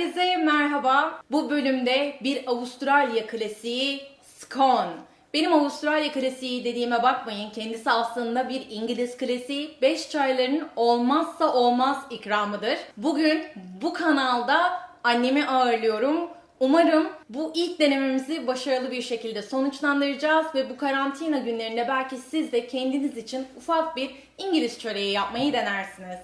Herkese merhaba. Bu bölümde bir Avustralya klasiği scone. Benim Avustralya klasiği dediğime bakmayın. Kendisi aslında bir İngiliz klasiği. 5 çayların olmazsa olmaz ikramıdır. Bugün bu kanalda annemi ağırlıyorum. Umarım bu ilk denememizi başarılı bir şekilde sonuçlandıracağız ve bu karantina günlerinde belki siz de kendiniz için ufak bir İngiliz çöreği yapmayı denersiniz.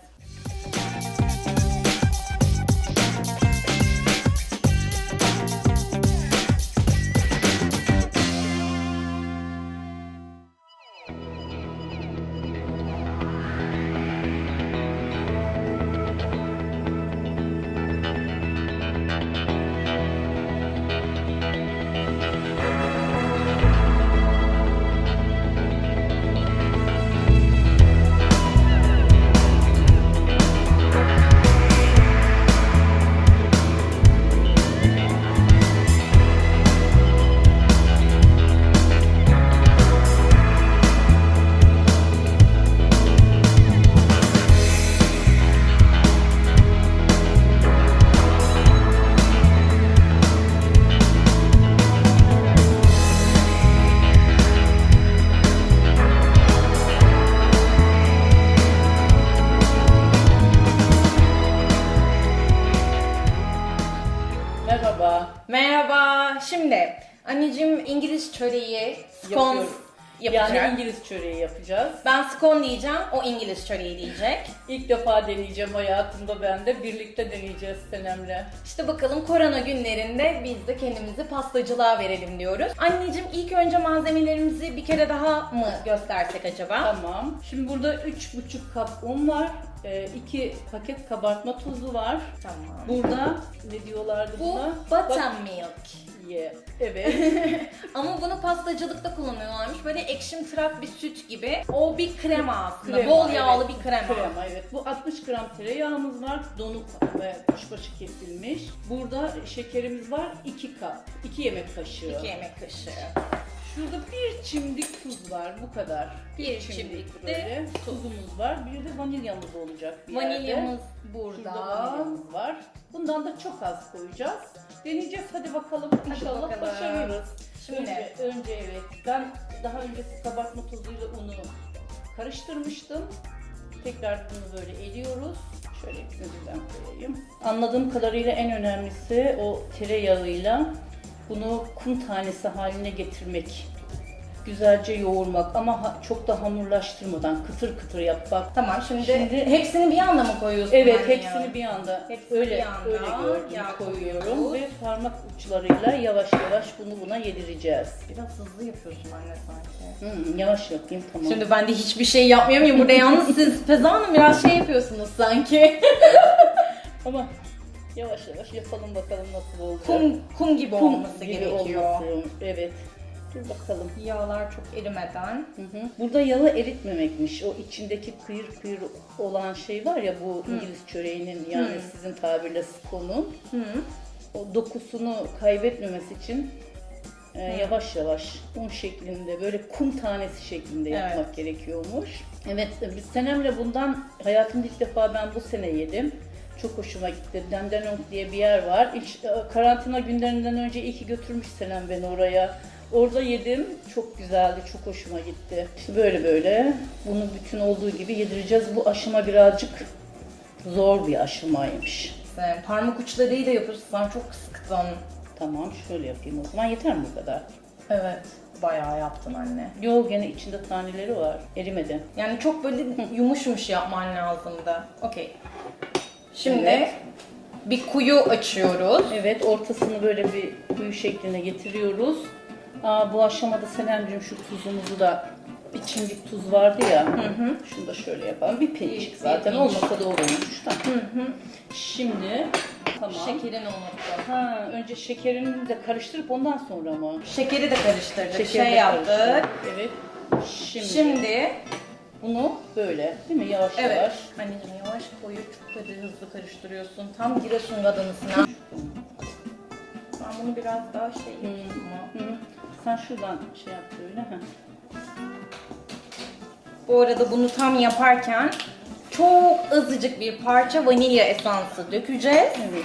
Anneciğim İngiliz çöreği, scones Yapıyorum. yapacak. Yani İngiliz çöreği yapacağız. Ben scone diyeceğim, o İngiliz çöreği diyecek. İlk defa deneyeceğim hayatımda ben de. Birlikte deneyeceğiz Senem'le. İşte bakalım korona günlerinde biz de kendimizi pastacılığa verelim diyoruz. Anneciğim ilk önce malzemelerimizi bir kere daha mı göstersek acaba? Tamam. Şimdi burada 3,5 kap un var. 2 paket kabartma tuzu var. Tamam. Burada ne diyorlardı Bu buna? buttermilk. Yeah. Evet. Ama bunu pastacılıkta kullanıyorlarmış. Böyle ekşimtırak bir süt gibi. O bir krema aslında. Krema, Bol yağlı evet. bir krema. Krema evet. Bu 60 gram tereyağımız var. Donuk ve kuşbaşı kesilmiş. Burada şekerimiz var. 2 kap. 2 yemek kaşığı. 2 yemek kaşığı. Şurada bir çimdik tuz var bu kadar. Bir çimdik de böyle tuzumuz var. Bir de vanilyamız olacak bir Vanilyamız yerde. burada. Şurada vanilyamız var. Bundan da çok az koyacağız. Deneyeceğiz hadi bakalım inşallah bakalım. başarırız. Şimdi. Önce, önce evet ben daha öncesi kabartma tozuyla unu karıştırmıştım. Tekrar bunu böyle eliyoruz. Şöyle gözünden koyayım. Anladığım kadarıyla en önemlisi o tereyağıyla bunu kum tanesi haline getirmek. Güzelce yoğurmak ama ha- çok da hamurlaştırmadan kıtır kıtır yapmak. Tamam şimdi, Şimdi- hepsini bir anda mı koyuyorsun? Evet anne hepsini ya? bir anda Hepsini öyle bir anda öyle gördüm yağ koyuyorum koyuyoruz. ve parmak uçlarıyla yavaş yavaş bunu buna yedireceğiz. Biraz hızlı yapıyorsun anne sanki. Hmm, yavaş yapayım tamam. Şimdi ben de hiçbir şey yapmıyorum ya burada yalnız siz Feza Hanım biraz şey yapıyorsunuz sanki. Ama yavaş yavaş yapalım bakalım nasıl olacak. kum, kum gibi Kum olması gibi gerekiyor. olması, Evet. Dur bakalım. Yağlar çok erimeden. Hı hı. Burada yağı eritmemekmiş. O içindeki kıyır kıyır olan şey var ya bu İngiliz çöreğinin yani sizin tabirle skonun. Hı. O dokusunu kaybetmemesi için e, yavaş yavaş un şeklinde böyle kum tanesi şeklinde Evet. yapmak gerekiyormuş. Evet biz Senem'le bundan hayatımda ilk defa ben bu sene yedim. Çok hoşuma gitti. Dandenong diye bir yer var. İlk, e, karantina günlerinden önce iyi ki götürmüş Senem beni oraya. Orada yedim. Çok güzeldi. Çok hoşuma gitti. İşte böyle böyle bunu bütün olduğu gibi yedireceğiz. Bu aşama birazcık zor bir aşamaymış. Sen parmak uçlarıyla yapırsan çok sıktın. Tamam şöyle yapayım o zaman. Yeter mi bu kadar? Evet. Bayağı yaptın anne. Yok gene içinde taneleri var. Erimedi. Yani çok böyle yumuşmuş yapman lazımdı. Okey. Şimdi Evet. bir kuyu açıyoruz. Evet ortasını böyle bir kuyu şekline getiriyoruz. Aa, bu aşamada Senemciğim şu tuzumuzu da bir çimdik tuz vardı ya. Şunu da şöyle yapalım. Bir pinçik Bir- zaten bir olmasa da olurmuş. Tamam. Şimdi tamam. Şekerini unuttum. Ha, önce şekerini de karıştırıp ondan sonra mı? Şekeri de karıştırdık. Şekeri şey de yaptık. karıştırdık. Evet. Şimdi, Şimdi bunu böyle değil mi? Yavaş evet. yavaş. Anneciğim yavaş koyu çok hadi hızlı karıştırıyorsun. Tam Giresun kadınısına. Ben bunu biraz daha şey yapayım ama. Hı. Sen şuradan şey yap böyle. Heh. Bu arada bunu tam yaparken çok azıcık bir parça vanilya esansı dökeceğiz. Evet.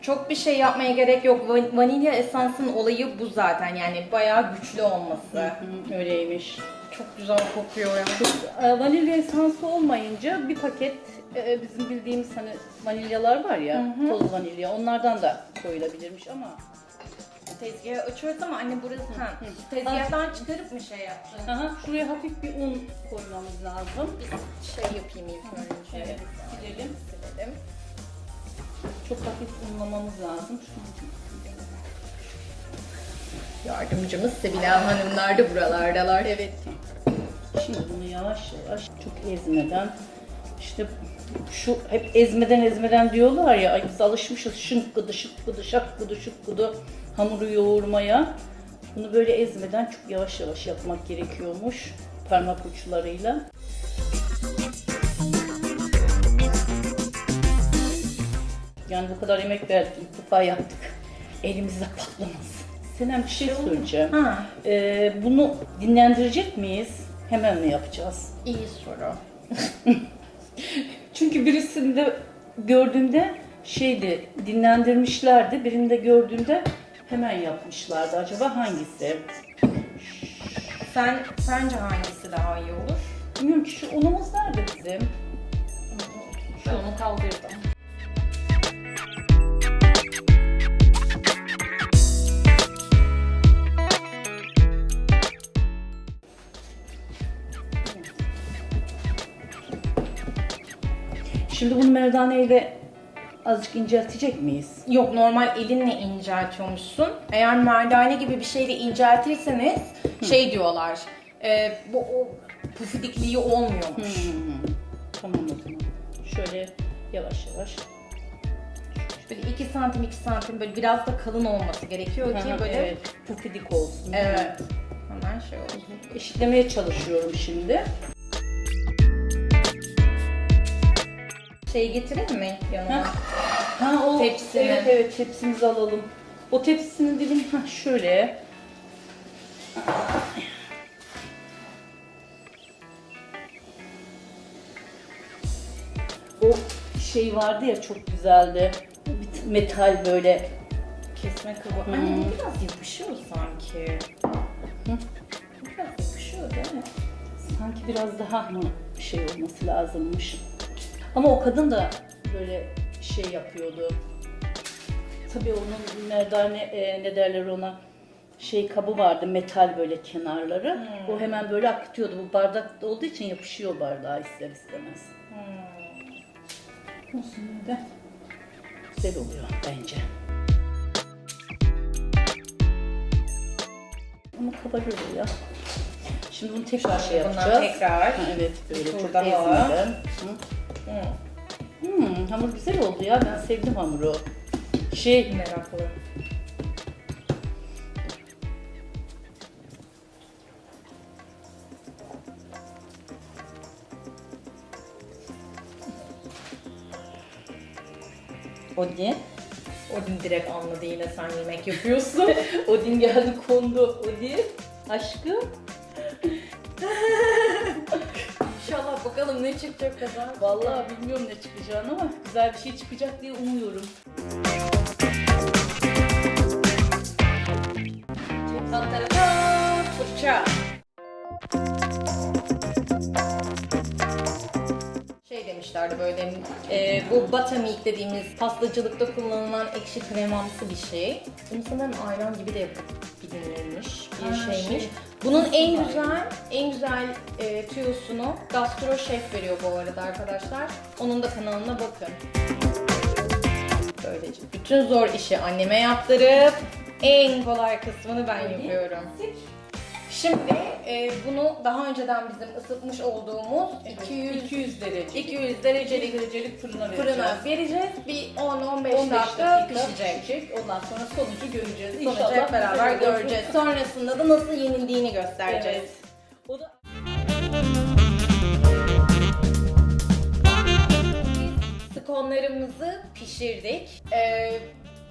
Çok bir şey yapmaya gerek yok. Va- Vanilya esansın olayı bu zaten. Yani bayağı güçlü olması. Hı, öyleymiş. Çok güzel kokuyor ya. E, Vanilya esansı olmayınca bir paket e, bizim bildiğimiz hani vanilyalar var ya, toz vanilya onlardan da koyulabilirmiş ama Tezgahı açıyoruz ama anne burası ha. Tezgahtan çıkarıp mı şey yaptın? Aha, şuraya hafif bir un koymamız lazım. Şey yapayım ilk önce. Evet, silelim. Silelim. Çok hafif unlamamız lazım. Yardımcımız Sebila Hanımlar da buralardalar. Evet. Şimdi bunu yavaş yavaş çok ezmeden işte şu hep ezmeden ezmeden diyorlar ya ay biz alışmışız şınk gıdı şık gıdı şak gıdı şık gıdı hamuru yoğurmaya. Bunu böyle ezmeden çok yavaş yavaş yapmak gerekiyormuş parmak uçlarıyla. Yani bu kadar emek verdik, ilk defa yaptık. Elimizde patlamasın. Senem bir şey söyleyeceğim. Ha, Ee, bunu dinlendirecek miyiz? Hemen mi yapacağız? iyi soru. Çünkü birisinde gördüğümde şeydi dinlendirmişlerdi. Birinde gördüğümde hemen yapmışlardı. Acaba hangisi? Sen sence hangisi daha iyi olur? Bilmiyorum ki şu unumuz nerede bizim? Şu onu kaldırdım. Şimdi bunu merdaneyle azıcık inceltecek miyiz? Yok normal elinle inceltiyormuşsun. Eğer merdane gibi bir şeyle inceltirseniz şey diyorlar. E, bu o pufidikliği olmuyormuş. Tamam o zaman. Şöyle yavaş yavaş. Böyle 2 santim 2 santim böyle biraz da kalın olması gerekiyor ki böyle evet, pufidik olsun. Evet. Hemen şey olsun. Eşitlemeye çalışıyorum şimdi. Şey getirelim mi yanına? Ha o Tepsini. Evet evet tepsimizi alalım. O tepsinin dibini ha şöyle. O şey vardı ya çok güzeldi. Bir Metal böyle. Kesme kabı. Hı. Anne bu biraz yapışıyor sanki. Biraz yapışıyor değil mi? Sanki biraz daha mı şey olması lazımmış. Ama o kadın da böyle şey yapıyordu. Tabii onun merdane e, ne derler ona şey kabı vardı metal böyle kenarları. O hemen böyle akıtıyordu. Bu bardakta olduğu için yapışıyor bardağa ister istemez. Olsun yine de güzel oluyor bence. Ama kabarıyor ya. Şimdi bunu tekrar şey Bundan yapacağız. tekrar Ha, evet böyle tur çok ezmeden. Hı. Hmm, hamur güzel oldu ya. Ben sevdim hamuru. Şey, Meraklı. Odin. Odin direkt anladı yine sen yemek yapıyorsun. Odin geldi kondu. Odin, aşkım. Ne çıkacak kadar. Vallahi bilmiyorum ne çıkacağını ama güzel bir şey çıkacak diye umuyorum. Şey demişlerdi böyle, e, bu buttermilk dediğimiz pastacılıkta kullanılan ekşi kremamsı bir şey. Bunu sanırım ayran gibi de yapabilirmiş bir şeymiş. şey, Bunun en güzel, en güzel e, tüyosunu Gastro Chef veriyor bu arada arkadaşlar. Onun da kanalına bakın. Böylece bütün zor işi anneme yaptırıp en kolay kısmını ben yapıyorum. Şimdi e, bunu daha önceden bizim ısıtmış olduğumuz 200 200 derece. 200 derecelik derecelik fırına vereceğiz. fırına vereceğiz. Bir 10-15 15 dakika, pişecek. pişecek. Ondan sonra sonucu göreceğiz. Sonucu İnşallah hep beraber göreceğiz. Sonrasında da nasıl yenildiğini göstereceğiz. Evet. O da Skonlarımızı pişirdik. Ee,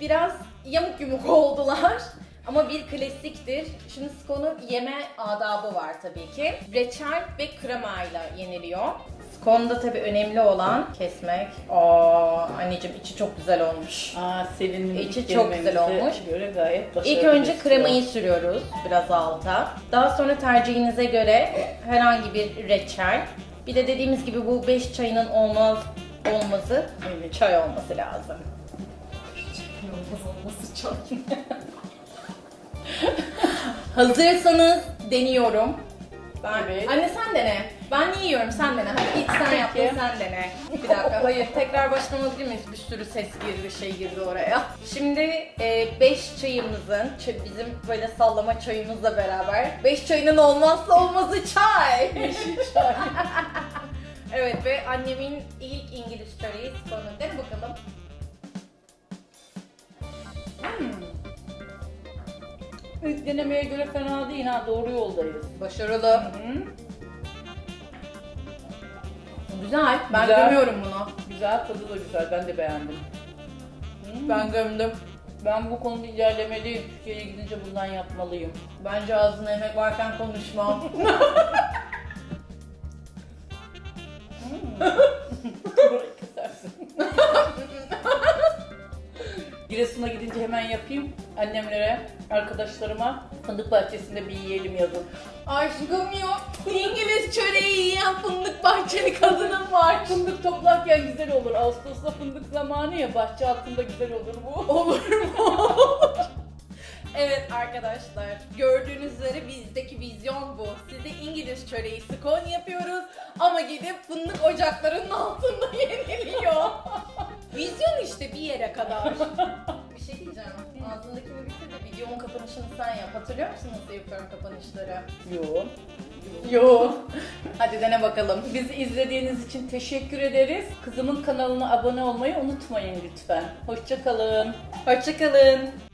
biraz yamuk yumuk oldular. Ama bir klasiktir. Şimdi skonun yeme adabı var tabii ki. Reçel ve kremayla yeniliyor. Scone'da tabii önemli olan kesmek. Aa anneciğim içi çok güzel olmuş. Aa Selin'in İçi ilk çok güzel olmuş. Göre gayet başarılı. İlk önce gözüküyor. kremayı sürüyoruz biraz alta. Daha sonra tercihinize göre herhangi bir reçel. Bir de dediğimiz gibi bu 5 çayının olmaz olmazı Evet. çay olması lazım. Olmaz olması çay. Hazırsanız deniyorum. Ben, Evet. Anne sen dene. Ben yiyorum sen dene. Hadi ilk sen yap Peki. sen dene. Bir dakika hayır tekrar başlamalıyız miyiz? Bir sürü ses girdi şey girdi oraya. Şimdi 5 çayımızın ç- bizim böyle sallama çayımızla beraber 5 çayının olmazsa olmazı çay. Çay. evet ve annemin ilk İngiliz çayı sonu. Dene bakalım. İlk denemeye göre fena değil ha doğru yoldayız. Başarılı. Hı. Güzel. Ben Güzel. gömüyorum bunu. Güzel tadı da güzel ben de beğendim. Hı. Ben gömdüm. Ben bu konuda ilerlemeliyim. Türkiye'ye gidince bundan yapmalıyım. Bence ağzına yemek varken konuşma. Burayı kesersin. Giresun'a gidince hemen yapayım. Annemlere, arkadaşlarıma fındık bahçesinde bir yiyelim yazın. Aşkım yok. İngiliz çöreği yiyen fındık bahçeli kadının var. Fındık toplarken güzel olur. Ağustos'ta fındık zamanı ya bahçe altında güzel olur bu. Olur mu? evet arkadaşlar gördüğünüz üzere bizdeki vizyon bu. Size İngiliz çöreği scone yapıyoruz ama gidip fındık ocaklarının altında yeniliyor. vizyon işte bir yere kadar. Kapanışını sen yap. Hatırlıyor musun nasıl yapıyorum kapanışları? Yo. Yo. Hadi dene bakalım. Bizi izlediğiniz için teşekkür ederiz. Kızımın kanalına abone olmayı unutmayın lütfen. Hoşçakalın. Hoşçakalın.